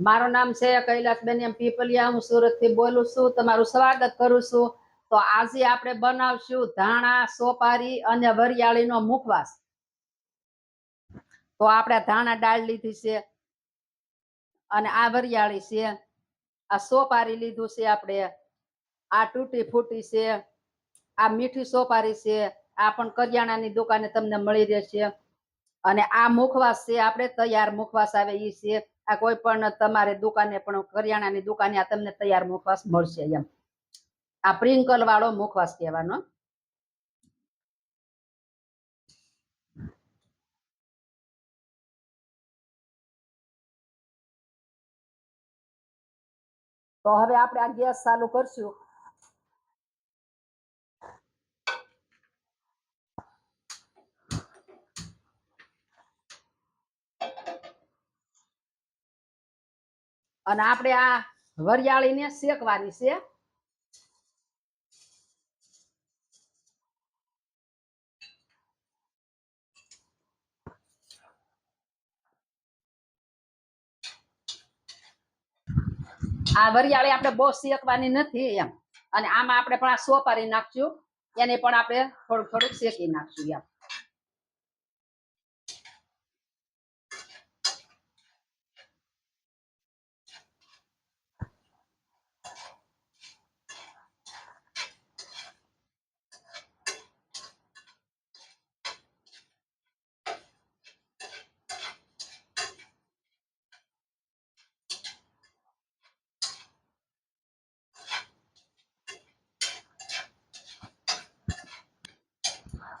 મારું નામ છે કૈલાસબેન, એમ પીપલિયા. હું સુરતથી બોલું છું. તમારું સ્વાગત કરું છું. તો આજે આપણે બનાવશું ધાણા, સોપારી અને વરિયાળીનો મુખવાસ. તો આપણે ધાણા દાળ લીધી છે અને આ વરિયાળી છે. આ સોપારી લીધું છે આપણે. આ તૂટી ફૂટી છે. આ મીઠી સોપારી છે. આ પણ કરિયાણાની દુકાને તમને મળી રહેશે. અને આ મુખવાસ છે આપણે તૈયાર મુખવાસ આવે એ છે. આ કોઈ પણ તમારે દુકાને પણ કરિયાણાની દુકાને આ તમને તૈયાર મુખવાસ મળશે એમ. આ પ્રિંકલ વાળો મુખવાસ કહેવાનો. તો હવે આપણે આ ગેસ ચાલુ કરશું. અને આપણે આ વરિયાળીને શેકવાની છે. આ વરિયાળી આપણે બહુ શેકવાની નથી એમ. અને આમાં આપણે પણ આ સોપારી નાખશું. એને પણ આપણે થોડુંક થોડુંક શેકી નાખશું એમ.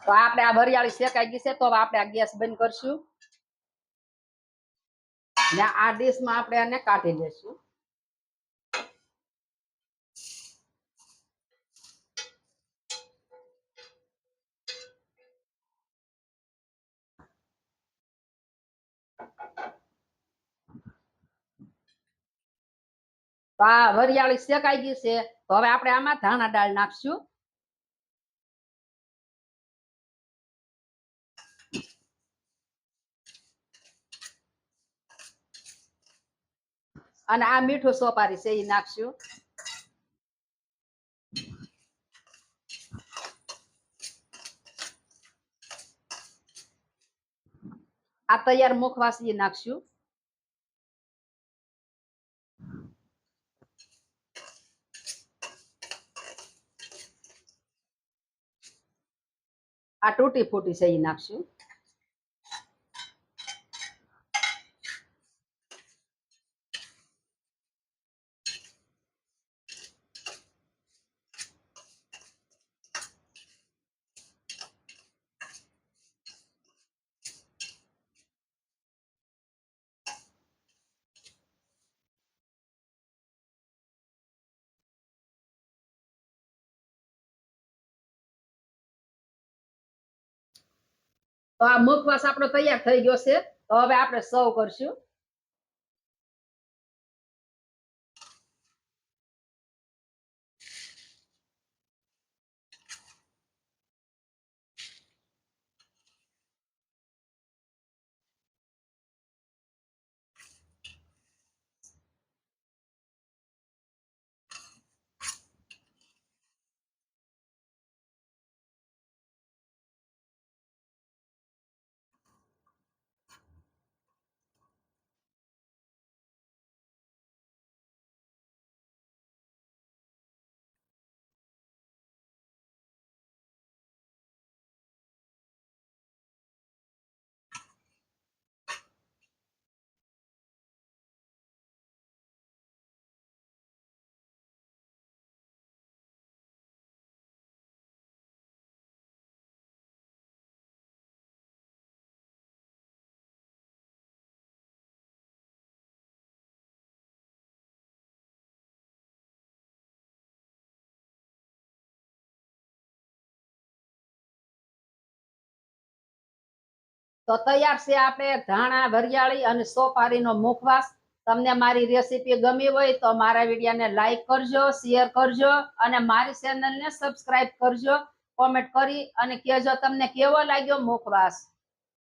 તો આપણે આ વરિયાળી શેકાઈ ગઈ છે, તો આપણે આ ગેસ બંધ કરશું. ને આ ડીશમાં આપણે આને કાઢી લેશું. તો આ વરિયાળી શેકાઈ ગઈ છે, તો હવે આપણે આમાં ધાણા દાળ નાખશું. અને આ મીઠું સોપારી છે, એ નાખશું. આ તૈયાર મુખવાસ એ નાખશું. આ તૂટી ફૂટી છે, એ નાખશું. તો આ મુખવાસ આપણો તૈયાર થઈ ગયો છે. તો હવે આપણે સૌ કરશું. તો તૈયાર છે આપણે ધાણા, વરિયાળી અને સોપારીનો મુખવાસ. તમને મારી રેસીપી ગમી હોય તો મારા વિડીયોને લાઈક કરજો શેર કરજો અને મારી ચેનલને સબસ્ક્રાઇબ કરજો. કોમેન્ટ કરી અને કહેજો તમને કેવો લાગ્યો મુખવાસ.